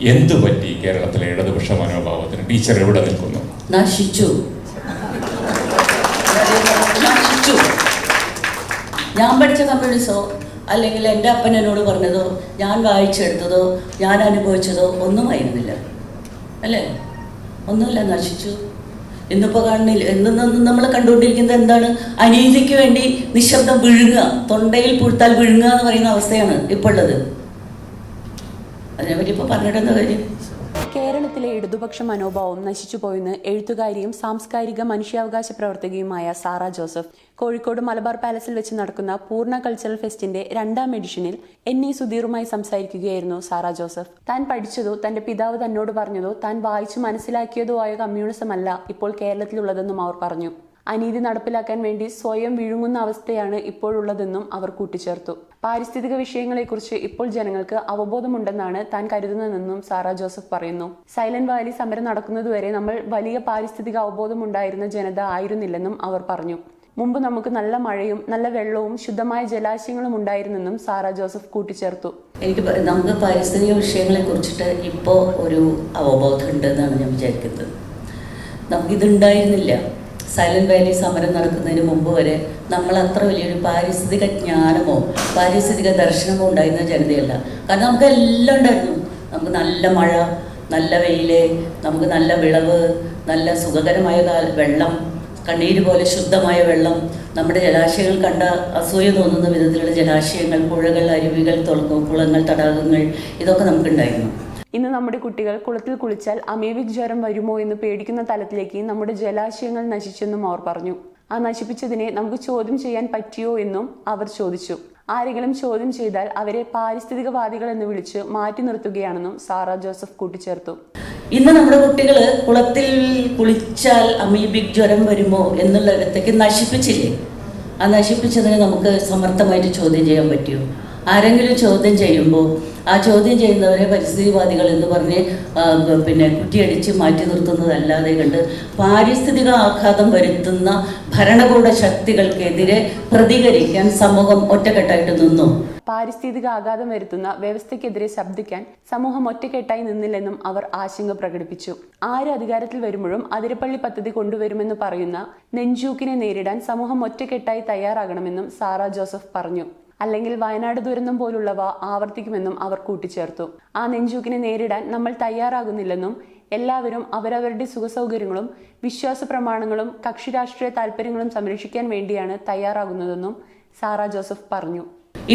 എന്തു പറ്റി കേരളത്തിലെ ഇടതുപക്ഷ മനോഭാവത്തിന്? ടീച്ചർ എവിടെ നിൽക്കുന്നു? നശിച്ചു. നശിച്ചു. ഞാൻ പഠിച്ച കമ്മ്യൂണിസോ അല്ലെങ്കിൽ എന്റെ അപ്പൻ എന്നോട് പറഞ്ഞതോ ഞാൻ വായിച്ചെടുത്തതോ ഞാൻ അനുഭവിച്ചതോ ഒന്നുമായിരുന്നില്ല അല്ലേ? ഒന്നുമില്ല നശിച്ചു. ഇന്നിപ്പോൾ കാണുന്നില്ല എന്ന് നമ്മൾ കണ്ടുകൊണ്ടിരിക്കുന്നത് എന്താണ്? അനീതിക്ക് വേണ്ടി നിശബ്ദം വിഴുങ്ങുക തൊണ്ടയിൽ പുഴുത്താൽ വിഴുങ്ങുക എന്ന് പറയുന്ന അവസ്ഥയാണ് ഇപ്പോൾ ഉള്ളത്. അതിനെപ്പറ്റി ഇപ്പോൾ പറഞ്ഞിട്ട് കാര്യം? കേരളത്തിലെ ഇടതുപക്ഷ മനോഭാവം നശിച്ചുപോയെന്ന് എഴുത്തുകാരിയും സാംസ്കാരിക മനുഷ്യാവകാശ പ്രവർത്തകയുമായ സാറ ജോസഫ്. കോഴിക്കോട് മലബാർ പാലസിൽ വെച്ച് നടക്കുന്ന പൂർണ കൾച്ചറൽ ഫെസ്റ്റിന്റെ രണ്ടാം എഡിഷനിൽ എൻ ഇ സുധീറുമായി സംസാരിക്കുകയായിരുന്നു സാറ ജോസഫ്. താൻ പഠിച്ചതോ തന്റെ പിതാവ് തന്നോട് പറഞ്ഞതോ താൻ വായിച്ചു മനസ്സിലാക്കിയതോ ആയ കമ്മ്യൂണിസമല്ല ഇപ്പോൾ കേരളത്തിലുള്ളതെന്നും അവർ പറഞ്ഞു. അനീതി നടപ്പിലാക്കാൻ വേണ്ടി സ്വയം വിഴുങ്ങുന്ന അവസ്ഥയാണ് ഇപ്പോഴുള്ളതെന്നും അവർ കൂട്ടിച്ചേർത്തു. പാരിസ്ഥിതിക വിഷയങ്ങളെക്കുറിച്ച് ഇപ്പോൾ ജനങ്ങൾക്ക് അവബോധമുണ്ടെന്നാണ് താൻ കരുതുന്നതെന്നും സാറ ജോസഫ് പറയുന്നു. സൈലന്റ് വാലി സമരം നടക്കുന്നതുവരെ നമ്മൾ വലിയ പാരിസ്ഥിതിക അവബോധമുണ്ടായിരുന്ന ജനത ആയിരുന്നില്ലെന്നും അവർ പറഞ്ഞു. മുമ്പ് നമുക്ക് നല്ല മഴയും നല്ല വെള്ളവും ശുദ്ധമായ ജലാശയങ്ങളും ഉണ്ടായിരുന്നെന്നും സാറ ജോസഫ് കൂട്ടിച്ചേർത്തു. എനിക്ക് നമുക്ക് പാരിസ്ഥിതിക വിഷയങ്ങളെ കുറിച്ചിട്ട് ഇപ്പോൾ ഒരു അവബോധം ഉണ്ടെന്നാണ് ഞാൻ വിചാരിക്കുന്നത്. നമുക്കിതുണ്ടായിരുന്നില്ല. സൈലന്റ് വാലി സമരം നടക്കുന്നതിന് മുമ്പ് വരെ നമ്മൾ അത്ര വലിയൊരു പാരിസ്ഥിതിക ജ്ഞാനമോ പാരിസ്ഥിതിക ദർശനമോ ഉണ്ടായിരുന്ന ജനതയല്ല. കാരണം നമുക്ക് എല്ലാം ഉണ്ടായിരുന്നു. നമുക്ക് നല്ല മഴ നല്ല വെയിൽ നമുക്ക് നല്ല വിളവ് നല്ല സുഖകരമായ വെള്ളം കണ്ണീര് പോലെ ശുദ്ധമായ വെള്ളം. നമ്മുടെ ജലാശയങ്ങൾ കണ്ട അസൂയ തോന്നുന്ന വിധത്തിലുള്ള ജലാശയങ്ങൾ പുഴകൾ അരുവികൾ തുളങ്ങും കുളങ്ങൾ തടാകങ്ങൾ ഇതൊക്കെ നമുക്കുണ്ടായിരുന്നു ഇന്ന് നമ്മുടെ കുട്ടികൾ കുളത്തിൽ കുളിച്ചാൽ അമീബിക് ജ്വരം വരുമോ എന്ന് പേടിക്കുന്ന തലത്തിലേക്ക് നമ്മുടെ ജലാശയങ്ങൾ നശിച്ചെന്നും അവർ പറഞ്ഞു. ആ നശിപ്പിച്ചതിനെ നമുക്ക് ചോദ്യം ചെയ്യാൻ പറ്റിയോ എന്നും അവർ ചോദിച്ചു. ആരെങ്കിലും ചോദ്യം ചെയ്താൽ അവരെ പാരിസ്ഥിതികവാദികൾ എന്ന് വിളിച്ച് മാറ്റി നിർത്തുകയാണെന്നും സാറ ജോസഫ് കൂട്ടിച്ചേർത്തു. ഇന്ന് നമ്മുടെ കുട്ടികൾ കുളത്തിൽ കുളിച്ചാൽ അമീബിക് ജ്വരം വരുമോ എന്നുള്ളിടത്തേക്ക് നശിപ്പിച്ചില്ലേ? ആ നശിപ്പിച്ചതിനെ നമുക്ക് സമർത്ഥമായിട്ട് ചോദ്യം ചെയ്യാൻ പറ്റുമോ ആരെങ്കിലും ചോദ്യം ചെയ്യുമ്പോൾ ആ ചോദ്യം ചെയ്യുന്നവരെ പരിസ്ഥിതിവാദികൾ എന്ന് പറഞ്ഞ് പിന്നെ കുറ്റിയടിച്ച് മാറ്റി നിർത്തുന്നതല്ലാതെ കണ്ട് പാരിസ്ഥിതിക ആഘാതം വരുത്തുന്ന ഭരണകൂട ശക്തികൾക്കെതിരെ പ്രതികരിക്കാൻ സമൂഹം ഒറ്റക്കെട്ടായിട്ട് നിന്നു. പാരിസ്ഥിതിക ആഘാതം വരുത്തുന്ന വ്യവസ്ഥയ്ക്കെതിരെ ശബ്ദിക്കാൻ സമൂഹം ഒറ്റക്കെട്ടായി നിന്നില്ലെന്നും അവർ ആശങ്ക പ്രകടിപ്പിച്ചു. ആര് അധികാരത്തിൽ വരുമ്പോഴും അതിരപ്പള്ളി പദ്ധതി കൊണ്ടുവരുമെന്ന് പറയുന്ന നെഞ്ചൂക്കിനെ നേരിടാൻ സമൂഹം ഒറ്റക്കെട്ടായി തയ്യാറാകണമെന്നും സാറ ജോസഫ് പറഞ്ഞു. അല്ലെങ്കിൽ വയനാട് ദുരന്തം പോലുള്ളവ ആവർത്തിക്കുമെന്നും അവർ കൂട്ടിച്ചേർത്തു. ആ നെഞ്ചൂക്കിനെ നേരിടാൻ നമ്മൾ തയ്യാറാകുന്നില്ലെന്നും എല്ലാവരും അവരവരുടെ സുഖസൗകര്യങ്ങളും വിശ്വാസ പ്രമാണങ്ങളും കക്ഷി രാഷ്ട്രീയ താല്പര്യങ്ങളും സംരക്ഷിക്കാൻ വേണ്ടിയാണ് തയ്യാറാകുന്നതെന്നും സാറ ജോസഫ് പറഞ്ഞു.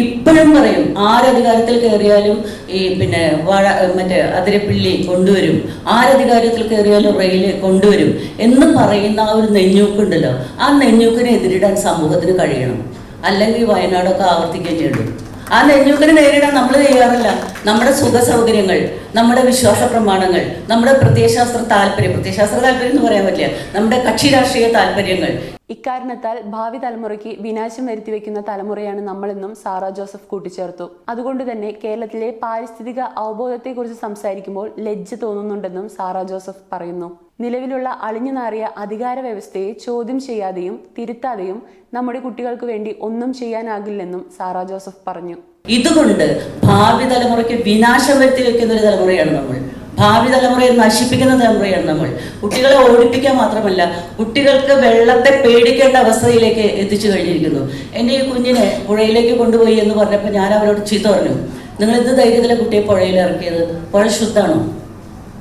ഇപ്പോഴും പറയും ആരധികാരത്തിൽ കയറിയാലും ഈ പിന്നെ വാഴ മറ്റേ അതിരപ്പിള്ളി കൊണ്ടുവരും ആരധികാരത്തിൽ കയറിയാലും റെയിൽ കൊണ്ടുവരും എന്ന് പറയുന്ന ആ ഒരു നെഞ്ഞൂക്കുണ്ടല്ലോ ആ നെഞ്ഞൂക്കിനെ എതിരിടാൻ സമൂഹത്തിന് കഴിയണം. അല്ലെങ്കിൽ വയനാടൊക്കെ ആവർത്തിക്കുകയും ചെയ്യും ആ നെഞ്ഞൂക്കിനെ നേരിടാൻ നമ്മൾ ചെയ്യാറില്ല നമ്മുടെ സുഖ സൗകര്യങ്ങൾ നമ്മുടെ വിശ്വാസ പ്രമാണങ്ങൾ നമ്മുടെ പ്രത്യയശാസ്ത്ര താല്പര്യം. പ്രത്യയശാസ്ത്ര താല്പര്യം എന്ന് പറയാൻ പറ്റില്ല. നമ്മുടെ കക്ഷി രാഷ്ട്രീയ താല്പര്യങ്ങൾ. ഇക്കാരണത്താൽ ഭാവി തലമുറയ്ക്ക് വിനാശം വരുത്തിവെക്കുന്ന തലമുറയാണ് നമ്മളെന്നും സാറ ജോസഫ് കൂട്ടിച്ചേർത്തു. അതുകൊണ്ട് തന്നെ കേരളത്തിലെ പാരിസ്ഥിതിക അവബോധത്തെക്കുറിച്ച് സംസാരിക്കുമ്പോൾ ലജ്ജ തോന്നുന്നുണ്ടെന്നും സാറ ജോസഫ് പറയുന്നു. നിലവിലുള്ള അളിഞ്ഞു നാറിയ അധികാര വ്യവസ്ഥയെ ചോദ്യം ചെയ്യാതെയും തിരുത്താതെയും നമ്മുടെ കുട്ടികൾക്ക് വേണ്ടി ഒന്നും ചെയ്യാനാകില്ലെന്നും സാറ ജോസഫ് പറഞ്ഞു. ഇതുകൊണ്ട് ഭാവി തലമുറയ്ക്ക് വിനാശം വരുത്തി വെക്കുന്ന ഒരു തലമുറയാണ് നമ്മൾ. ഭാവി തലമുറയെ നശിപ്പിക്കുന്ന തലമുറയാണ് നമ്മൾ. കുട്ടികളെ ഓടിപ്പിക്കാൻ മാത്രമല്ല കുട്ടികൾക്ക് വെള്ളത്തെ പേടിക്കേണ്ട അവസ്ഥയിലേക്ക് എത്തിച്ചു കഴിഞ്ഞിരിക്കുന്നു. എന്റെ ഈ കുഞ്ഞിനെ പുഴയിലേക്ക് കൊണ്ടുപോയി എന്ന് പറഞ്ഞപ്പോൾ ഞാൻ അവരോട് ചീത്ത പറഞ്ഞു. നിങ്ങൾ എന്ത് ധൈര്യത്തിലെ കുട്ടിയെ പുഴയിൽ ഇറക്കിയത്? പുഴ ശുദ്ധമാണോ?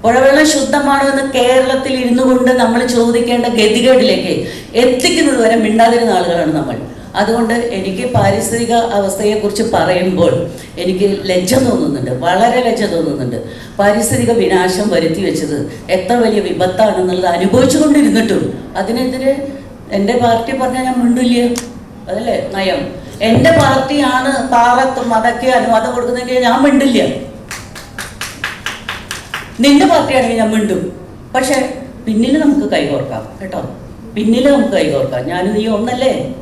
പുഴവെള്ളം ശുദ്ധമാണോ എന്ന് കേരളത്തിൽ ഇരുന്നു കൊണ്ട് നമ്മൾ ചോദിക്കേണ്ട ഗതികേടിലേക്ക് എത്തിക്കുന്നത് വരെ മിണ്ടാതിരുന്ന ആളുകളാണ് നമ്മൾ. അതുകൊണ്ട് എനിക്ക് പാരിസ്ഥിതിക അവസ്ഥയെക്കുറിച്ച് പറയുമ്പോൾ എനിക്ക് ലജ്ജ തോന്നുന്നുണ്ട് വളരെ ലജ്ജ തോന്നുന്നുണ്ട്. പാരിസ്ഥിതിക വിനാശം വരുത്തി വെച്ചത് എത്ര വലിയ വിപത്താണെന്നുള്ളത് അനുഭവിച്ചു കൊണ്ടിരുന്നിട്ടും അതിനെതിരെ എന്റെ പാർട്ടി പറഞ്ഞാൽ ഞാൻ മിണ്ടില്ല. അതല്ലേ? നയം. എന്റെ പാർട്ടിയാണ് പാറത്തും അതൊക്കെ അനുവാദം കൊടുക്കുന്നെങ്കിൽ ഞാൻ മിണ്ടില്ല. നിന്റെ പാർട്ടിയാണെങ്കിൽ ഞാൻ മിണ്ടും. പക്ഷെ പിന്നിൽ നമുക്ക് കൈകോർക്കാം കേട്ടോ? പിന്നിൽ നമുക്ക് കൈകോർക്കാം. ഞാൻ നീ ഒന്നല്ലേ?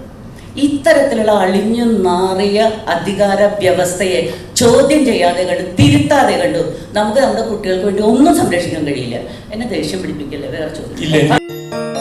ഇത്തരത്തിലുള്ള അളിഞ്ഞു നാറിയ അധികാര വ്യവസ്ഥയെ ചോദ്യം ചെയ്യാതെ കണ്ടു തിരുത്താതെ കണ്ടു. നമുക്ക് നമ്മുടെ കുട്ടികൾക്ക് വേണ്ടി ഒന്നും സംരക്ഷിക്കാൻ കഴിയില്ല. എന്നെ ദേഷ്യം പിടിപ്പിക്കല്ലേ? വേറെ ചോദ്യം.